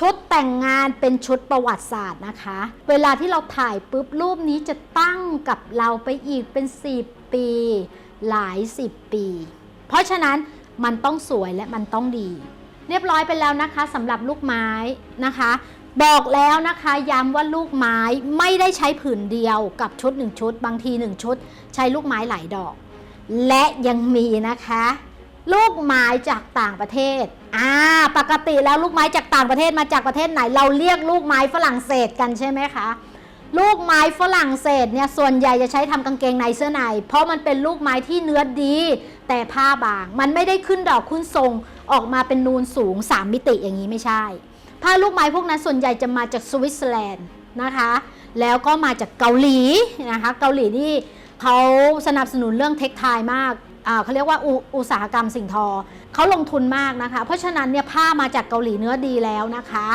ชุดแต่งงานเป็นชุดประวัติศาสตร์นะคะ เวลาที่เราถ่ายปุ๊บรูปนี้จะตั้งกับเราไปอีกเป็น 10 ปี หลาย 10 ปี เพราะฉะนั้นมันต้องสวยและมันต้องดี เรียบร้อยไปแล้วนะคะสำหรับลูกไม้นะคะ บอกแล้วนะคะย้ำว่าลูกไม้ไม่ได้ใช้ผืนเดียวกับชุดหนึ่งชุด บางทีหนึ่งชุด ใช้ลูกไม้หลายดอก และยังมีนะคะ ลูกไม้จากต่างประเทศ อ่า ปกติแล้วลูกไม้จากต่างประเทศมาจากประเทศไหน เราเรียกลูกไม้ฝรั่งเศสกันใช่ไหมคะ ลูกไม้ฝรั่งเศสเนี่ยส่วนใหญ่จะใช้ทำกางเกงในเสื้อใน เพราะมันเป็นลูกไม้ที่เนื้อดี แต่ผ้าบาง มันไม่ได้ขึ้นดอกขึ้นทรงออกมาเป็นนูนสูง 3 มิติอย่างนี้ไม่ใช่ ผ้าลูกไม้พวกนั้นส่วนใหญ่จะมาจากสวิตเซอร์แลนด์นะคะ แล้วก็มาจากเกาหลีนะคะ เกาหลีนี่เขาสนับสนุนเรื่องเทคไทยมาก เขาเรียกว่าอุอุตสาหกรรมสิ่งทอเขาลงทุนมากนะคะ เพราะฉะนั้นเนี่ยผ้ามาจากเกาหลีเนื้อดีแล้วนะคะ